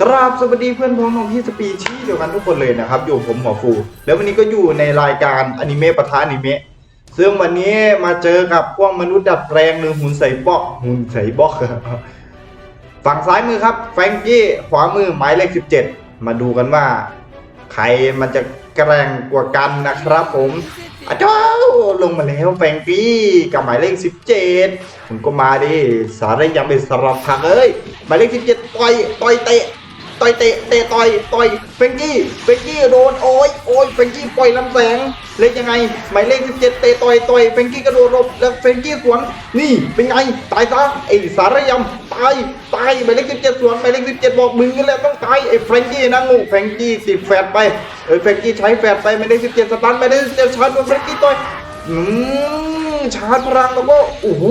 ครับสวัสดีเพื่อนพ้องน้องที่สปีชีส์เดียวกันทุกคนเลยนะครับอยู่ผมหมอฟู แล้ววันนี้ก็อยู่ในรายการอนิเมะปะทะอนิเมะซึ่งวันนี้มาเจอกับพวกมนุษย์ดัดแปลงหรือหุ่นใส่บอกหุ่นใส่บอกฝั่งซ้ายมือครับแฟงกี้ขวามือหมายเลข17 มาดูกันว่า ใครมันจะแกร่งกว่ากันนะครับผมอาเจ้าลงมาแล้วแฟงกี้กับหมายเลข 17ผมก็มาดิสารยังเป็นสลับผักเอ้ยหมายเลข17ต่อยต่อยเตะ ต่อยเตะเตะต่อยต่อยแฟงกี้แฟงกี้โดนโอ้ยโอ้ยแฟงกี้ปล่อยลำแสงเล่นยังไงหมายเลข17เตะต่อยต่อยแฟงกี้กระโดดหลบแล้วแฟงกี้สวนนี่เป็นไงตายซะไอสารยำตายตายหมายเลข17สวนหมายเลข17บอกมึงนี่แหละต้องตายไอ้แฟงกี้นะงูแฟงกี้ติดแฟดไปเออแฟงกี้ใช้แฟดไปหมายเลข17สตันหมายเลข17ชาร์จโดนแฟงกี้ต่อยอืมชาร์จพลังแล้วก็โอ้โห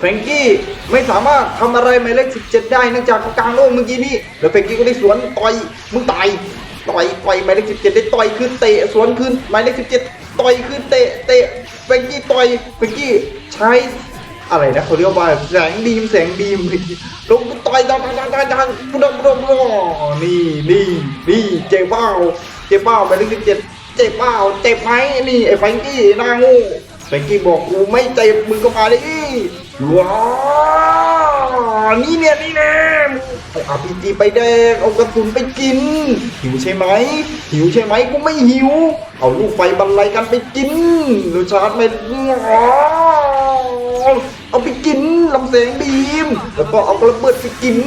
แฟรงกี้ไม่สามารถทำอะไรหมายเลข17 ได้เนื่องจากเขากลางโลกเมื่อกี้นี้แล้วแฟรงกี้ก็ได้สวนต่อยมึงตายต่อยต่อยหมายเลข17 ได้ต่อยคืนเตะสวนคืนหมายเลข17 ต่อยคืนเตะเตะแฟรงกี้ต่อยแฟรงกี้ใช้อะไรนะเขาเรียกว่าแสงดีมแสงดีมลงต่อยดังดังดังดังปุ๊ดปุ๊ดปุ๊ดนี่นี่นี่เจ๊เบ้าเจ๊เบ้าหมายเลข17เจ็บเปล่าเจ็บไหมนี่ไอ้แฟรงกี้หน้าโงูแฟรงกี้บอกกูไม่เจ็บมึงก็มาดิ ว้าวนี่เนี่ยนี่แน่เอาอาพีจีไปแดกเอากระสุนไปกิน หิวใช่ไหมหิวใช่ไหมกูไม่หิว เอาลูกไฟบรรลัยกันไปกินดูชาร์จไปเอาไปกินลำแสงบีม แล้วก็เอาระเบิดไปกิน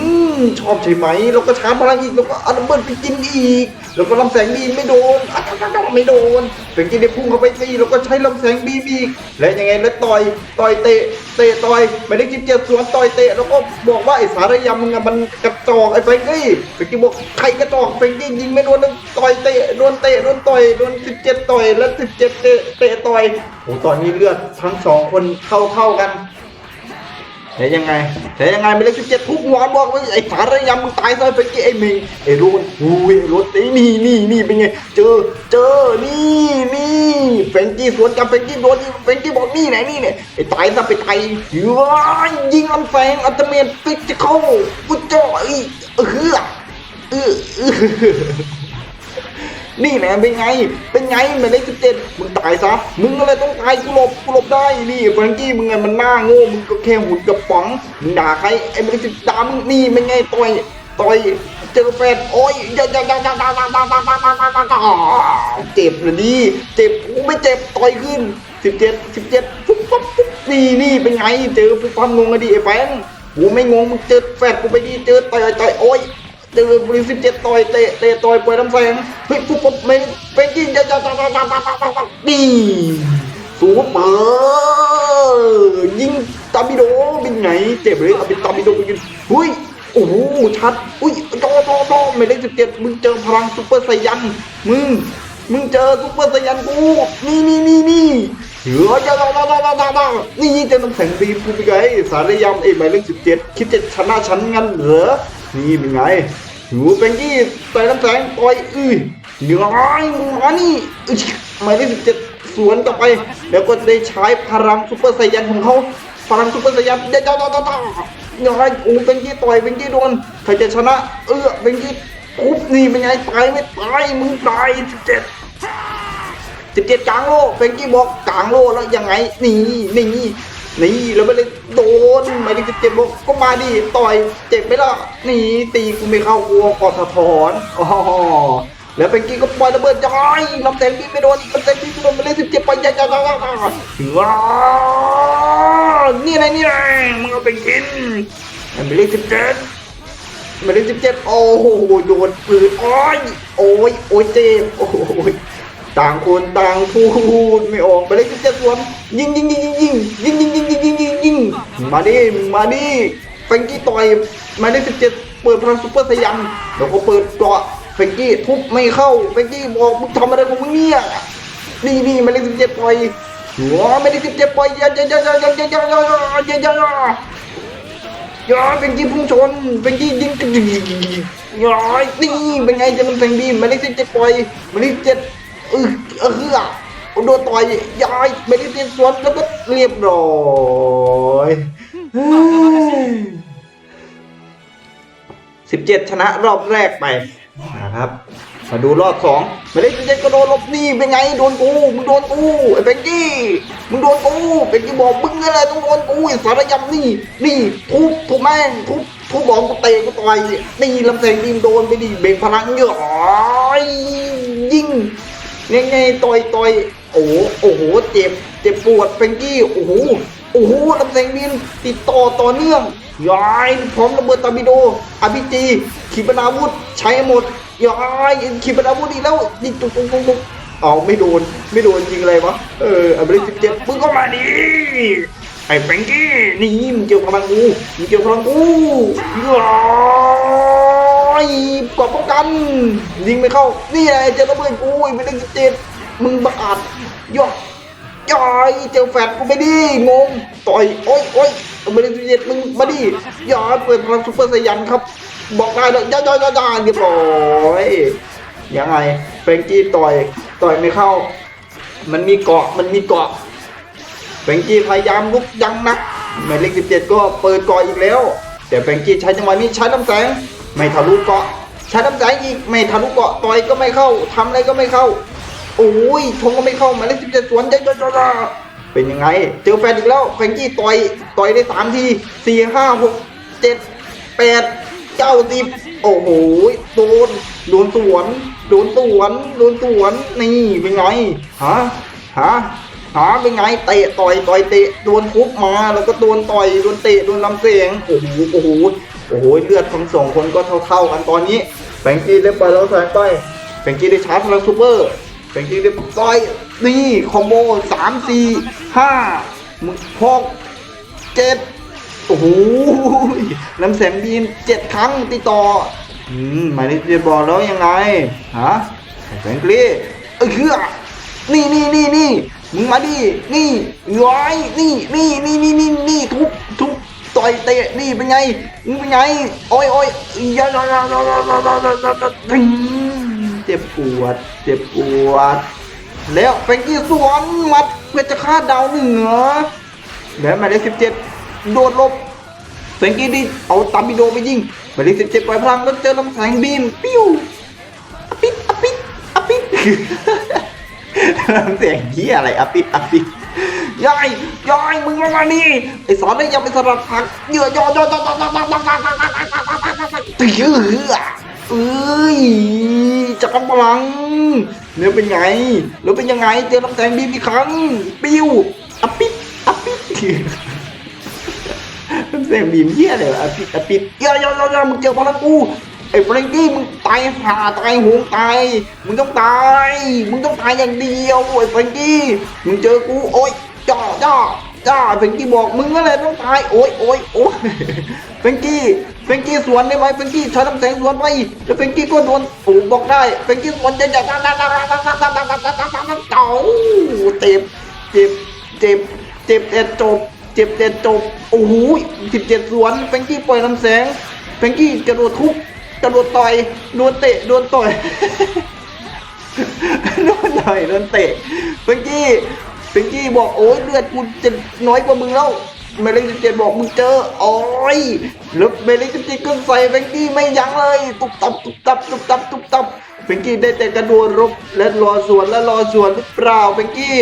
ชอบใช่ไหมแล้วก็ชาร์จพลังอีกแล้วก็เอาระเบิดไปกินอีก แล้วก็ลำแสงบีมไม่โดนอะไม่โดนเป็นกินได้พุ่งเข้าไปตีแล้วก็ใช้ลำแสงบีมอีกและยังไงแล้วต่อยต่อยเตะ เตะต่อยไม่ได้กินเจ็บสวนต่อยเตะแล้วก็บอกว่าไอ้สารยำมึงอะมันกระจอกไอ้เฟรนกี้เฟรนกี้บอกใครกระจอกเฟรนกี้ยิงไม่โดนนะต่อยเตะโดนเตะโดนต่อยโดนสิบเจ็ดต่อยแล้วสิบเจ็ดเตะเตะต่อยโอ้ตอนนี้เลือดทั้งสองคนเข้าเท่ากัน แต่ยังไงแต่ยังไงไม่เลยสิบเจ็ดทุกหัวบอกว่าไอ้สารยำมึงตายซะไปกี้ไอ้เมงไอ้รูนอุ้ยรถตีนี่นี่นี่เป็นไง เจอเจอนี่นี่เฟรงกี้สวนกับเฟรงกี้โดนเฟรงกี้บอกนี่ไหนนี่เนี่ยไอ้ตายซะไปตายว้ายิงลำแสงอัตเมนฟิกจะเข้ากูจ่อยเออเออ นี่แหละเป็นไง เป็นไงเมืนเลขสิบเจ็ดมึงตายซะ มึงอะไรต้องตายกูหลบกูหลบได้นี่แฟรงกี้มึงไงมันหน้าโง่มึงก็แค่หุ่นกระป๋องมึงด่าใครไอ้เลขสิบสามึงนี่เป็นไงต่อยต่อยเจอแฟนโอ้ยยยยยเจ็บเลยดิเจ็บกูไม่เจ็บต่อยขึ้นสิบเจ็ดสิบเจ็ดปุ๊บปุ๊บปุ๊บนี่นี่เป็นไงเจอไปความงงอะดิไอ้แฟนกูไม่งงมึงเจอแฟนกูไปดิเจอต่อยต่อยโอ้ย เตะบริสิบเจ็ดต่อยเตะเตะต่อยปล่ยลำแสงเฮ้ยปุ๊บปุ๊บเม่งเป้งกิ้งจ้าจ้าจ้าจ้าจ้าจ้าจ้าดีสูบมายิงตาบิโดเป็นไงเจ็บเลยเอาเป็นตาบิโดไปยิงเฮ้ยโอ้โหชัดอุ้ยโตโตโตไม่ได้สิบเจ็ดมึงเจอพลังซุปเปอร์ไซยันมึงมึงเจอซุปเปอร์ไซยันกูนี่นี่นี่นี่เหลือจะดาดาดาดาดานี่เจะต้องแข่งดีกูไปไงสารยามเอ้หมายเลขสิบเจ็ดคิดจะชนะฉันงั้นเหรอนี่เป็นไง หูเป็นยี่ใส่น้ำแสงต่อยอื้อเหนื่อยมึงมานี่อึ๊ยหมายเลขสิบเจ็ดสวนกลับไป แล้วก็ได้ใช้พลังซุปเปอร์ไซยันของเขาพลังซุปเปอร์ไซยันเดี๋ยวเดี๋ยวเดี๋ยวเดี๋ยวเหนือยโอ้เป็นยี่ต่อยเป็นยี่โดนใครจะชนะ เออเป็นยี่คุบนี่เป็นไงตายไม่ตายมึงตายสิบเจ็ดสิบเจ็ดกลางโลเป็นกี้บอกกลางโลแล้วยังไงนี่นี่ นี่แล้วไม่เลยโดนไม่ได้เจ็ดบอกก็มาดิต่อยเจ็บไหมล่ะนี่ตีกูไม่เข้ากลัวกอดสะท้อนอ๋อแล้วเป็นกี้ก็ปล่อยระเบิดย้อยลำแสงบีไม่โดนลำแสงบีไม่โดนไม่เลยสิบเจ็ดไปยัยยัยยัยยัยว้าวนี่ไงนี่ไงมึงเอาไปกินไม่เลยสิบเจ็ดหมายเลขสิบเจ็ดโอ้โหโดนปืนโอ้ยโอ้ยโอ้ยเจ็บโอ้ย ต่างคนต่างพูดไม่ออกหมายเลขสิบเจ็ดสวนยิงยิงยิงยิงยิงยิงยิงยิงยิงยิงยิงยิงมาดิมาดิเฟงกี้ต่อยมายเลขสิบเจ็ดเปิดพลังซุปเปอร์สยันแล้วก็เปิดเกาะเฟงกี้ทุบไม่เข้าเฟงกี้บอกมึงทำอะไรของมึงเนี่ยนี่นี่หมายเลขสิบเจ็ดปล่อยหัวไม่ได้สิบเจ็ดปล่อยย่าอย่าอย่าอย่าอย่าอย่าอย่าอย่าอย่าอย่าย้อยเป็นยิงพุ่งชนเป็นยิงยิงยิงยิงยิงย้อยนี่เป็นไงจะมันแทงบีมมาเลเซียจะปล่อยมาเลเซียเออ เออคืออะโดนต่อยย้อยมาเลเซียสวนแล้วก็เรียบร้อยเฮ้ย17ชนะรอบแรกไปนะครับมาดูรอบสองหมายเลข17ก็โดนลบนี่เป็นไงโดนกูมึงโดนกูไอ้เบงกี้มึงโดนกูเบงกี้บอกมึงอะไรต้องโดนกูไอ้สารยำนี่นี่ทุบทุบแม่งทุบทุบบอกกูเตะกูต่อยนี่ลำแสงดีมโดนไปดิเบ่งพลังเยอะยยิง ยังไงต่อยต่อยโอ้โหโอ้โหเจ็บเจ็บปวดเบงกี้โอ้โหโอ้โหลำแสงดีมติดต่อต่อเนื่องย้ายพร้อมระเบิดตอร์ปิโดอภิจีขีปนาวุธใช้หมดย้ายขีปนาวุธอีกแล้วยิงตุ๊กตุ๊กตุ๊กตุ๊กอ๋อไม่โดนไม่โดนจริงเลยวะเอออันเบรสิบเจ็ดมึงก็มาดิไอ้แฟงกี้นี่มึงเกี่ยวพลังกูมึงเกี่ยวพลังกูยาย กดป้องกัน ยิงไม่เข้า นี่ไงเจอระเบิดกูไอ้เบรสิบเจ็ดมึงบังอาจยอดยายเจอแฟดกูไปดิงงต่อยโอ้ยโอ้ยเบรสิบเจ็ดมึงมาดิยายเปิดพลังซุปเปอร์ไซยันครับ บอกได้เลยย่อย่อย่อย่อเรียบร้อยยังไงเฟรงกี้ต่อยต่อยไม่เข้า มันมีเกาะมันมีเกาะเฟรงกี้พยายามลุกยังนักหมายเลขสิบเจ็ดก็เปิดเกาะอีกแล้ว แต่เฟรงกี้ใช้จังหวะนี้ใช้น้ำแสง ไม่ทะลุเกาะใช้น้ำแสงอีกไม่ทะลุเกาะต่อยก็ไม่เข้าทำอะไรก็ไม่เข้า โอ้ยชงก็ไม่เข้ามาเลขสิบเจ็ดสวนย่อย่อย่อเป็นยังไง เจอแฟนอีกแล้วเฟงกี้ต่อยต่อยได้สามทีสี่ห้าหกเจ็ดแปดเก้าสิบโอ้โหโดนโดนสวนโดนสวนโดนสวนนี่เป็นไงฮะฮะฮะเป็นไงเตะต่อยต่อยเตะโดนทุบมาแล้วก็โดนต่อยโดนเตะโดนลำเสียงโอ้โหโอ้โห โอ้โหเลือดทั้งสองคนก็เท่าๆกันตอนนี้แบงกี้เล่นไปแล้วใส่ไปแบงกี้ได้ชาร์จพลังซูเปอร์แบงกี้ได้ต่อยนี่คอมโบสามสี่ห้าหกเจ็ดโอ้โหน้ำแสงบีมเจ็ดครั้งติดต่ออืมหมายเลขเจ็ดบอกแล้วยังไงฮะแสงกรีเออคือนี่นี่นี่นี่มึงมาดินี่ย้อยนี่นี่นี่นี่นี่นี่ทุบทุบ ต่อยเตะนี่เป็นไงมึงเป็นไง โอ้ยโอ้ยยายายาาาาาเจ็บปวด เจ็บปวด แล้วแฟงกี้สวนมัดเพื่อจะฆ่าดาวเหนือ แล้วหมายเลขสิบเจ็ดโดดหลบเฟงกี้ดิเอาตามบิโดไปยิงหมายเลขสิบเจ็ดปล่อยพลังแล้วเจอลำแสงบีมปิ้วอะปิดอะปิดอะปิดลำแสงเหี้ยอะไรอะปิดอะปิด ยายยายมึงมานี่ไอ้สอนได้ยังเป็นสลัดผักเยอะยอยอยอยอยอยอยตื้อเอ้ยจักรพลังเนี่ยเป็นไงแล้วเป็นยังไงเจอลำแสงบีมอีกครั้งปิ้วอะปิดอะปิดเสียงบีมเหี้ยอะไรวะอปิดอปิดเยอะยอยอยอะมึงเจอพลังกู ไอ้เฟรนกี้มึงตายหาตายหงตายมึงต้องตายมึงต้องตายอย่างเดียวไอ้เฟรนกี้มึงเจอกูโอ๊ยจ้าจ้าจ้าเฟรนกี้บอกมึงอะไรต้องตายโอ๊ยโอ๊ยโอ๊ยเฟรนกี้เฟรนกี้สวนได้ไหมเฟรนกี้ใช้น้ำแสงสวนไปแล้วเฟรนกี้ก็โดนปู่บอกได้เฟรนกี้สวนจะจะจะจะจะจะจะจะจะจะจะจะเจ้าเจ็บเจ็บเจ็บเจ็บแต่จบเจ็บแต่จบโอ้โหสิบเจ็ดสวนแฟงกี้ปล่อยลำแสงแฟงกี้กระโดดทุบ กระโดดต่อยโดนเตะโดนต่อยโดนต่อยโดนเตะแฟงกี้แฟงกี้บอกโอ้ยเลือดกูจะน้อยกว่ามึงแล้วเมลิสิบเจ็ดบอกมึงเจอโอ้ยแล้วเมลิสิบเจ็ดก็ใส่แฟงกี้ไม่ยั้งเลยตุบตับตุบตับตุบตับตุบตับแฟงกี้ได้แต่กระโดดรบและรอสวนและรอสวนหรือเปล่าแฟงกี้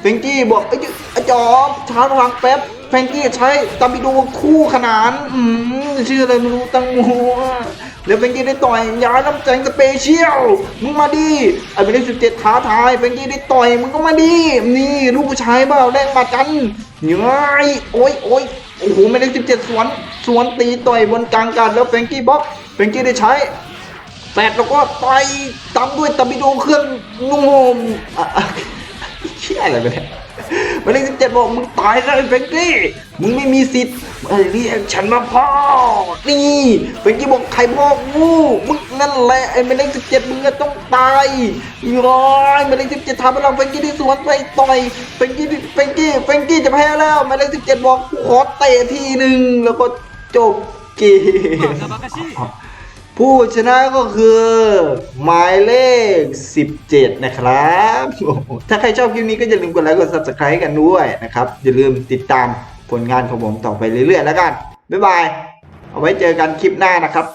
แฟงกี้บอกไอ้ยไอ้จอบช้าร์จพลังแป๊บแฟงกี้ใช้ตาบิโดคู่ขนานอืมชื่ออะไรไม่รู้ตั้งหัว แล้วแฟงกี้ได้ต่อยยาน้ำแสงสเปเชียลมึงมาดิไอ้เป็นเลขสิบเจ็ดท้าทายแฟงกี้ได้ต่อยมึงก็มาดินี่ลูกผู้ชายเปล่าแรงมากันเย้ยโอ้ยโอ้ยโอ้โหไม่ได้สิบเจ็ดสวนสวนตีต่อยบนกลางกันแล้วแฟงกี้บล็อกแฟงกี้ได้ใช้แปดแล้วก็ต่อยตามด้วยตาบิโดเครื่องนุ่มอะอะเชี่ยอะไรไปเนี่ย หมายเลขสิบเจ็ดบอกมึงตายแล้วไอ้เฟรงกี้มึงไม่มีสิทธิ์เอ้ยเรียกฉันมาพ่อนี่เฟรงกี้บอกใครพ่อกูมึงนั่นแหละไอ้หมายเลขสิบเจ็ดมึงก็ต้องตายย้อยหมายเลขสิบเจ็ดทำให้เราเฟรงกี้ที่สวนไปต่อยเฟรงกี้เฟรงกี้เฟรงกี้จะแพ้แล้วหมายเลขสิบเจ็ดบอกขอเตะทีหนึ่งแล้วก็จบเกม ผู้ชนะก็คือหมายเลข 17 นะครับ ถ้าใครชอบคลิปนี้ก็อย่าลืมกดไลค์กด subscribe กันด้วยนะครับ อย่าลืมติดตามผลงานของผมต่อไปเรื่อยๆแล้วกัน บ๊ายบาย เอาไว้เจอกันคลิปหน้านะครับ